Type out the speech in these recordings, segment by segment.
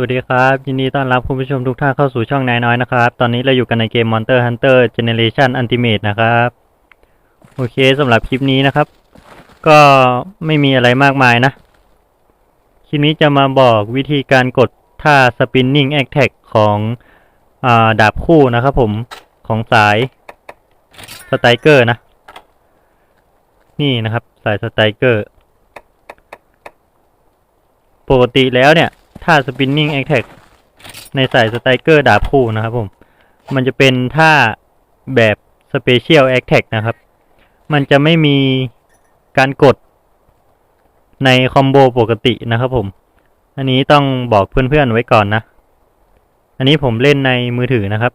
วัสดีครับ ยินดีต้อนรับคุณผู้ชมทุกท่านเข้าสู่ช่องนายน้อยนะครับ ตอนนี้เราอยู่กันในเกม Monster Hunter Generation Ultimate นะครับ โอเคสำหรับคลิปนี้นะครับ ก็ไม่มีอะไรมากมายนะ คลิปนี้จะมาบอกวิธีการกดท่า Spinning Attack ของอาดาบคู่นะครับผมของสายสไตเกอร์นะ นี่นะครับ สายสไตเกอร์ ปกติแล้วเนี่ย ท่า spinning attack ในสายสไตรเกอร์ดาบคู่นะครับผม มันจะเป็นท่าแบบ special attack นะครับ มันจะไม่มีการกดในคอมโบปกตินะครับผม อันนี้ต้องบอกเพื่อนๆไว้ก่อนนะ อันนี้ผมเล่นในมือถือนะครับ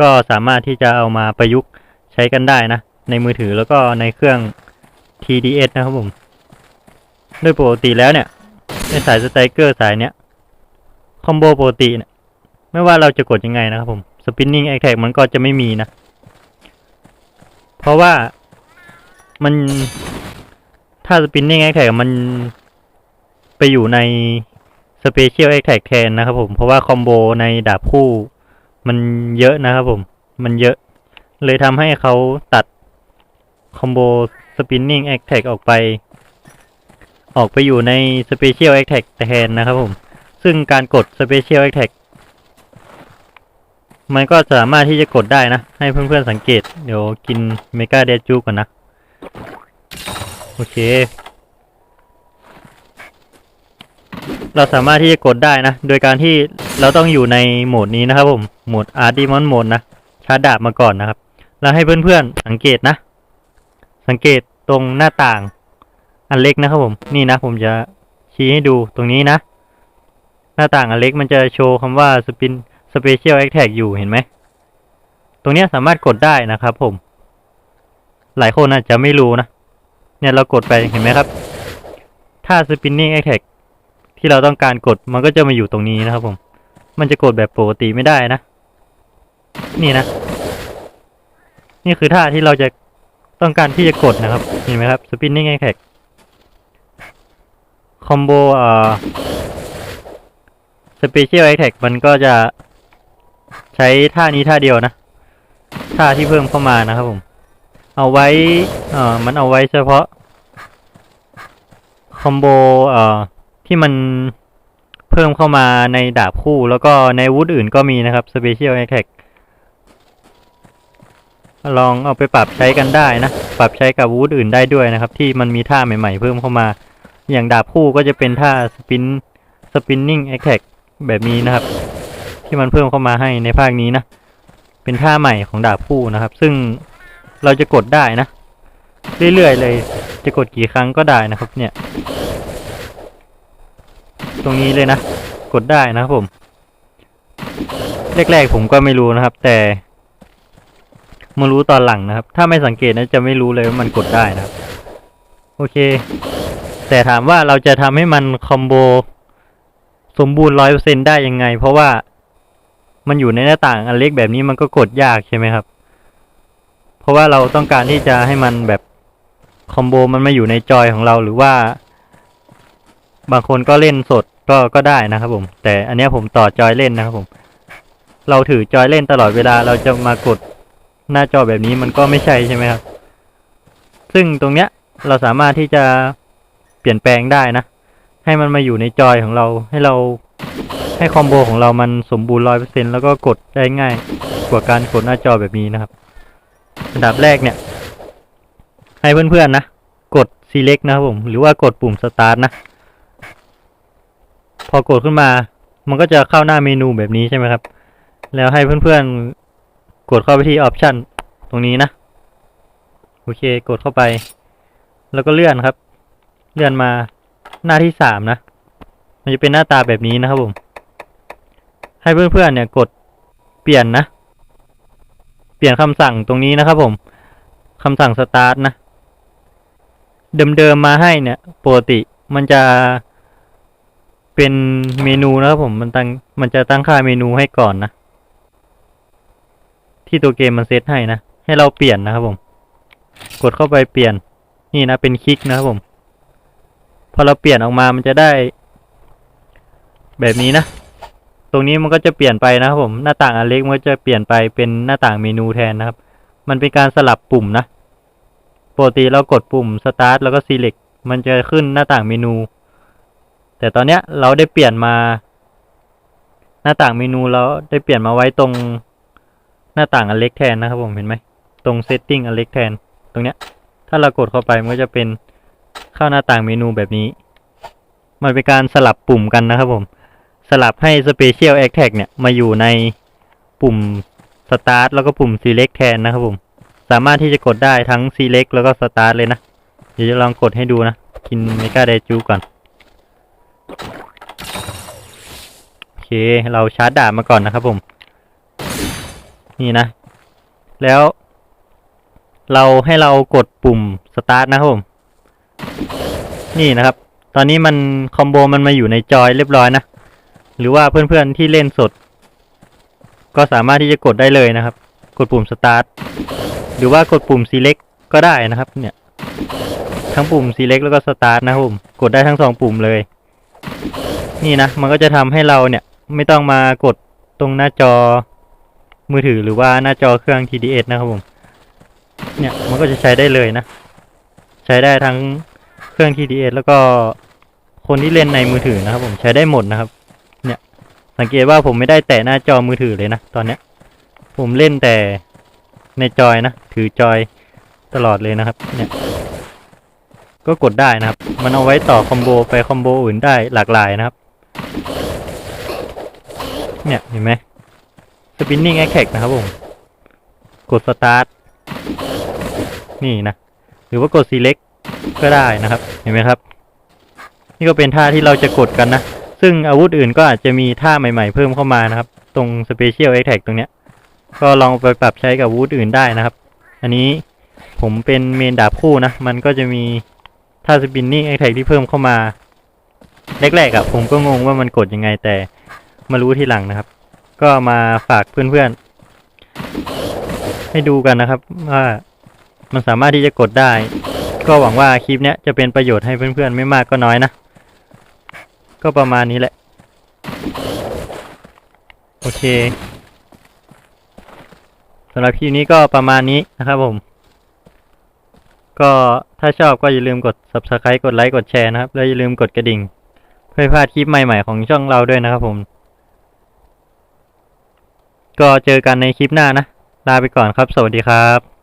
ก็สามารถที่จะเอามาประยุกต์ใช้กันได้นะ ในมือถือแล้วก็ในเครื่อง TDS นะครับผม โดยปกติแล้วเนี่ยในสายสไตรเกอร์สายเนี้ย คอมโบปกติเนี่ยไม่ว่าเราจะกดยังไงนะครับผม spinning attack มันก็จะไม่มีนะ เพราะว่ามันถ้า spinning attack มันไปอยู่ใน special attack แทนนะครับผมเพราะว่าคอมโบในดาบคู่มันเยอะนะครับผม มันเยอะ เลยทำให้เขาตัดคอมโบ spinning attack ออกไป ออกไปอยู่ใน special attack แทนนะครับผม ซึ่งการกด special attack มันก็สามารถที่จะกดได้นะ ให้เพื่อนๆสังเกต เดี๋ยวกินเมกาเดจูก่อนนะ โอเค เราสามารถที่จะกดได้นะ โดยการที่เราต้องอยู่ในโหมดนี้นะครับผม โหมด a r d e m o n Mode นะ ชาร์จดาบมาก่อนนะครับ แล้วให้เพื่อนๆสังเกตนะ สังเกตตรงหน้าต่าง อันเล็กนะครับผม นี่นะผมจะชี้ให้ดูตรงนี้นะ หน้าต่างอันเล็กมันจะโชว์คำว่า spin special a t t a c อยู่เห็นไหม ตรงนี้สามารถกดได้นะครับผม หลายคนอาจจะไม่รู้นะ เนี่ยเรากดไปเห็นไหมครับ ถ้า spinning a t t a c ที่เราต้องการกดมันก็จะมาอยู่ตรงนี้นะครับผม มันจะกดแบบปกติไม่ได้นะ นี่นะ นี่คือท่าที่เราจะต้องการที่จะกดนะครับ เห็นไหมครับ spinning a t t a c คอมโบเอ่อ Special Attack มันก็จะใช้ท่านี้ท่าเดียวนะ ท่าที่เพิ่มเข้ามานะครับผม เอาไว้ เอ่อ มันเอาไว้เฉพาะ คอมโบ เอ่อ ที่มันเพิ่มเข้ามาในดาบคู่ แล้วก็ในวุธอื่นก็มีนะครับ Special Attack ลองเอาไปปรับใช้กันได้นะ ปรับใช้กับวุธอื่นได้ด้วยนะครับ ที่มันมีท่าใหม่ๆ เพิ่มเข้ามา อย่างดาบคู่ก็จะเป็นท่าสปินสปินนิ่งแอคแท็ก แบบนี้นะครับ ที่มันเพิ่มเข้ามาให้ในภาคนี้นะ เป็นท่าใหม่ของดาบคู่นะครับ ซึ่งเราจะกดได้นะ เรื่อยๆเลย จะกดกี่ครั้งก็ได้นะครับ เนี่ย ตรงนี้เลยนะ กดได้นะครับผม แรกๆผมก็ไม่รู้นะครับ แต่มารู้ตอนหลังนะครับ ถ้าไม่สังเกตนะจะไม่รู้เลยว่ามันกดได้นะครับ โอเค แต่ถามว่าเราจะทำให้มันคอมโบ สมบูรณ์ร้อยเปอร์เซ็นได้ยังไง เพราะว่ามันอยู่ในหน้าต่างอันเล็กแบบนี้มันก็กดยากใช่ไหมครับ เพราะว่าเราต้องการที่จะให้มันแบบคอมโบมันมาอยู่ในจอยของเราหรือว่า บางคนก็เล่นสดก็ก็ได้นะครับผม แต่อันนี้ผมต่อจอยเล่นนะครับผม เราถือจอยเล่นตลอดเวลาเราจะมากดหน้าจอแบบนี้มันก็ไม่ใช่ใช่ไหมครับ ซึ่งตรงเนี้ยเราสามารถที่จะเปลี่ยนแปลงได้นะ ให้มันมาอยู่ในจอยของเรา ให้เราให้คอมโบของเรามันสมบูรณ์ร้อยเปอร์เซ็นแล้วก็กดได้ง่าย กว่าการกดหน้าจอแบบนี้นะครับ อันดับแรกเนี่ย ให้เพื่อนๆนะ กด select นะครับผม หรือว่ากดปุ่ม start นะ พอกดขึ้นมา มันก็จะเข้าหน้าเมนูแบบนี้ใช่ไหมครับ แล้วให้เพื่อนๆ กดเข้าไปที่ option ตรงนี้นะ โอเค กดเข้าไป แล้วก็เลื่อนครับ เลื่อนมา หน้าที่สามนะ มันจะเป็นหน้าตาแบบนี้นะครับผม ให้เพื่อนๆเนี่ยกดเปลี่ยนนะ เปลี่ยนคำสั่งตรงนี้นะครับผมคำสั่ง start นะ เดิมๆมาให้เนี่ยปกติมันจะเป็นเมนูนะครับผมมันตั้งมันจะตั้งค่าเมนูให้ก่อนนะ ที่ตัวเกมมันเซตให้นะ ให้เราเปลี่ยนนะครับผม กดเข้าไปเปลี่ยน นี่นะเป็นคลิกนะครับผม พอเราเปลี่ยนออกมามันจะได้ แบบนี้นะ ตรงนี้มันก็จะเปลี่ยนไปนะครับผมหน้าต่างอันเล็กมันก็จะเปลี่ยนไปเป็นหน้าต่างเมนูแทนนะครับ มันเป็นการสลับปุ่มนะปกติเรากดปุ่ม start แล้วก็ select มันจะขึ้นหน้าต่างเมนู แต่ตอนเนี้ยเราได้เปลี่ยนมา หน้าต่างเมนูเราได้เปลี่ยนมาไว้ตรงหน้าต่างอันเล็กแทนนะครับผมเห็นไหมตรง setting อันเล็กแทน ตรงเนี้ย ถ้าเรากดเข้าไปมันก็จะเป็น เข้าหน้าต่างเมนูแบบนี้ มันเป็นการสลับปุ่มกันนะครับผม สลับให้ Special a t t a c เนี่ย มาอยู่ในปุ่ม Start แล้วก็ปุ่ม Select แทนนะครับผม สามารถที่จะกดได้ทั้ง Select แล้วก็ Start เลยนะ เดี๋ยวจะลองกดให้ดูนะ กินเมกาไดจูก่อน โอเค เราชาร์จดาบมาก่อนนะครับผม นี่นะ แล้วเราให้เรากดปุ่ม Start นะครับผม นี่นะครับ ตอนนี้มันคอมโบมันมาอยู่ในจอยเรียบร้อยนะ หรือว่าเพื่อนๆที่เล่นสด ก็สามารถที่จะกดได้เลยนะครับ กดปุ่ม start หรือว่ากดปุ่ม select ก็ได้นะครับ เนี่ย ทั้งปุ่ม select แล้วก็ start นะครับผม กดได้ทั้งสองปุ่มเลย นี่นะ มันก็จะทำให้เราเนี่ย ไม่ต้องมากดตรงหน้าจอมือถือหรือว่าหน้าจอเครื่อง TDS นะครับผม เนี่ย มันก็จะใช้ได้เลยนะ ใช้ได้ทั้ง เครื่อง TDS แล้วก็คนที่เล่นในมือถือนะครับ ผมใช้ได้หมดนะครับ เนี่ย สังเกตว่าผมไม่ได้แตะหน้าจอมือถือเลยนะตอนเนี้ย ผมเล่นแต่ในจอยนะถือจอยตลอดเลยนะครับ เนี่ย ก็กดได้นะครับ มันเอาไว้ต่อคอมโบไปคอมโบอื่นได้หลากหลายนะครับ เนี่ยเห็นไหม spinning attack นะครับผมกด start นี่นะ หรือว่ากด select ก็ได้นะครับ เห็นไหมครับ นี่ก็เป็นท่าที่เราจะกดกันนะ ซึ่งอาวุธอื่นก็อาจจะมีท่าใหม่ๆเพิ่มเข้ามานะครับ ตรง Special Attack ตรงเนี้ย ก็ลองไปปรับใช้กับอาวุธอื่นได้นะครับ อันนี้ผมเป็นเมนดาบคู่นะ มันก็จะมีท่า Spinning Attack ที่เพิ่มเข้ามาแรกๆอะผมก็งงว่ามันกดยังไงแต่มารู้ทีหลังนะครับ ก็มาฝากเพื่อนๆให้ดูกันนะครับว่ามันสามารถที่จะกดได้ ก็หวังว่าคลิปเนี้ยจะเป็นประโยชน์ให้เพื่อนๆไม่มากก็น้อยนะ ก็ประมาณนี้แหละ โอเคสำหรับคลิปนี้ก็ประมาณนี้นะครับผม ก็ถ้าชอบก็อย่าลืมกด subscribe กดไลค์กดแชร์นะครับ แล้วอย่าลืมกดกระดิ่ง เพื่อพลาดคลิปใหม่ๆของช่องเราด้วยนะครับผม ก็เจอกันในคลิปหน้านะ ลาไปก่อนครับ สวัสดีครับ